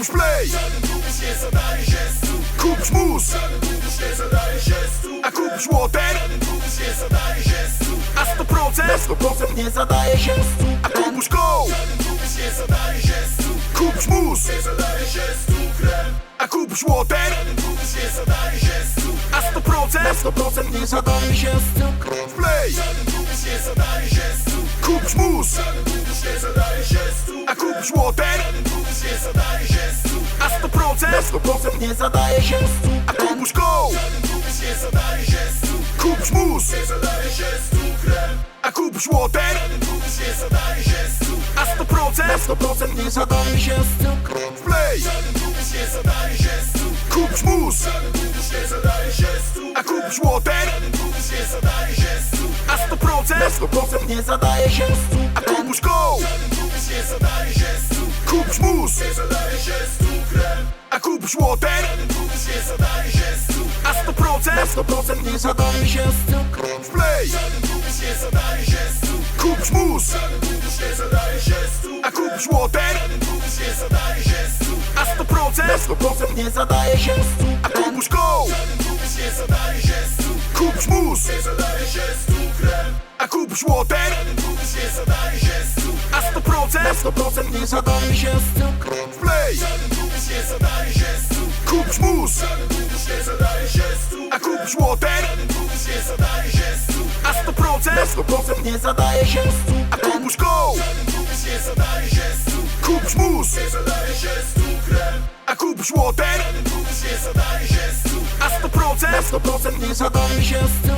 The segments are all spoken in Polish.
kupisz play. Kupisz mus. A kupisz stu A 100% 100% nie zadaje się A kupisz go. Kupisz mus. A kupisz stu A 100% 100% nie zadaje się stu. Play. Żaden długość nie zadaje się Kupisz mus A się stu A 100% 100% nie zadaje się stu. A kupisz go. Kupisz mus A się stu A 100% 100% nie zadaje się play zadaje się stu. Kupisz mus A Żaden długość nie zadaje się 100% 100% nie zadaje się A kupisz go nie zadaje się stu. Kupisz mus Nie zadaje się stu A Żaden długość nie zadaje się A 100% 100% nie zadaje się stu. Play. Nie zadaje się stu Kupisz mus nie zadaje się A Żaden długość nie zadaje się A 100% 100% nie zadaje się A kupisz go nie zadaje się stu. Kupisz mus Nie zadaje się stu kupisz water Żaden długość nie zadaje się stu A 100% 100% nie zadaje się stu play. Żaden nie zadaje się stu Kupisz mus Żaden nie zadaje się stu A kupisz water Żaden nie zadaje się stu A 100% 100% nie zadaje się stu A kupisz go Żaden nie zadaje się stu Kupisz mus Nie zadaje się stu krem A kupisz water 100% 100% nie zadaje się stu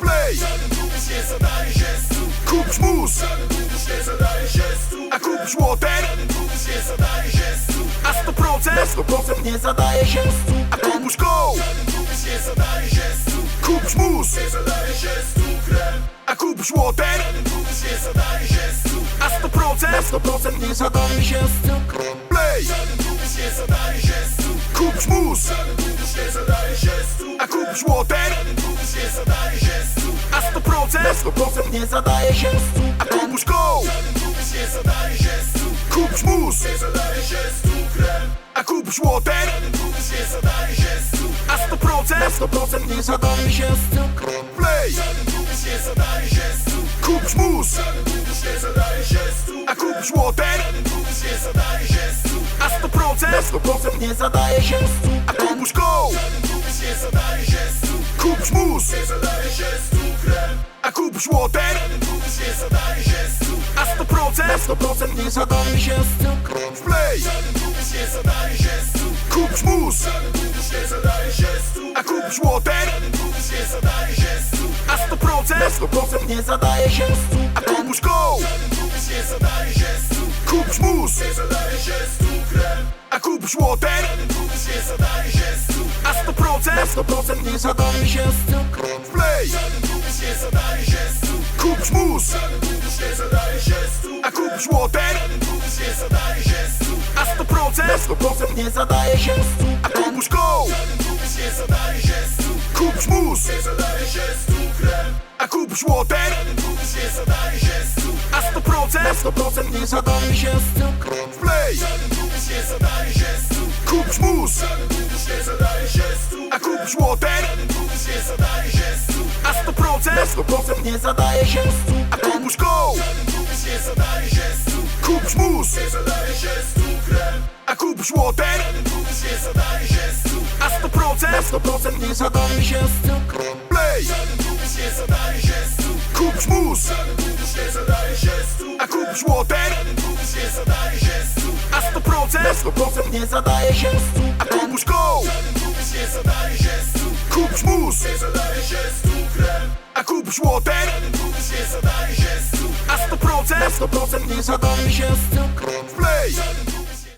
play Żaden długość nie zadaje się stu Kupisz mus Żaden nie zadaje się stu A kupisz Żaden długość nie zadaje się stu A 100% 100% nie zadaje się stu A kupisz go Żaden długość nie zadaje się stu Kupisz mus Nie zadaje się krem A kupisz Żaden długość nie zadaje się stu A 100% 100% nie zadaje się stu play Żaden długość nie zadaje się stu Kupisz mus Żaden A water Żaden nie zadaje się stu A 100% 100% nie zadaje się stu A kupisz go. Żaden długość nie zadaje się stu Kupisz mus. Nie zadaje się stu krem A kupisz water Żaden nie zadaje się stu A 100% 100% nie zadaje się stu play. Żaden długość nie zadaje się stu Kupisz mus. Żaden nie zadaje się stu A kupisz water Żaden nie zadaje się stu A 100% 100% nie zadaje się stu A kupisz go zadaje się stu Kupisz mus Nie zadaje się stu krem A kupisz water Żaden długość nie zadaje się stu A 100% 100% nie zadaje się stu play Żaden długość nie zadaje się stu Kupisz mus Żaden długość nie zadaje się stu A kupisz water Żaden długość nie zadaje się stu A 100% 100% nie zadaje się stu A kupisz go Żaden długość nie zadaje się stu Kupisz mus Nie zadaje się stu krem A kupisz water Żaden długość nie zadaje się 100% 100% nie zadaje się stu play Żaden długość nie zadaje się stu Kupisz mus Żaden długość nie zadaje się stu A kupisz water Żaden długość nie zadaje się stu A 100% 100% nie zadaje się stu A kupisz go Żaden nie zadaje się stu Kupisz mus Nie zadaje się stu krem A kupisz water Żaden nie zadaje się stu A 100% 100% nie zadaje się stu play Żaden nie zadaje się stu Kupisz mus Żaden Żaden długość nie zadaje się stu A 100% 100% nie zadaje się stu A kupisz go. Długość nie zadaje się mus. Nie zadaje się krem A kupisz water długość nie zadaje się stu A 100% 100% nie zadaje się play. Żaden długość nie zadaje się mus. Długość nie zadaje się stu A kupisz water długość nie zadaje się stu A 100% 100% nie zadaje się stu A kupisz go nie zadaje się stu Kupisz mus. Nie zadaje się stu krem A kupisz water Żaden długość nie zadaje się stu A 100% 100% nie zadaje się stu play Żaden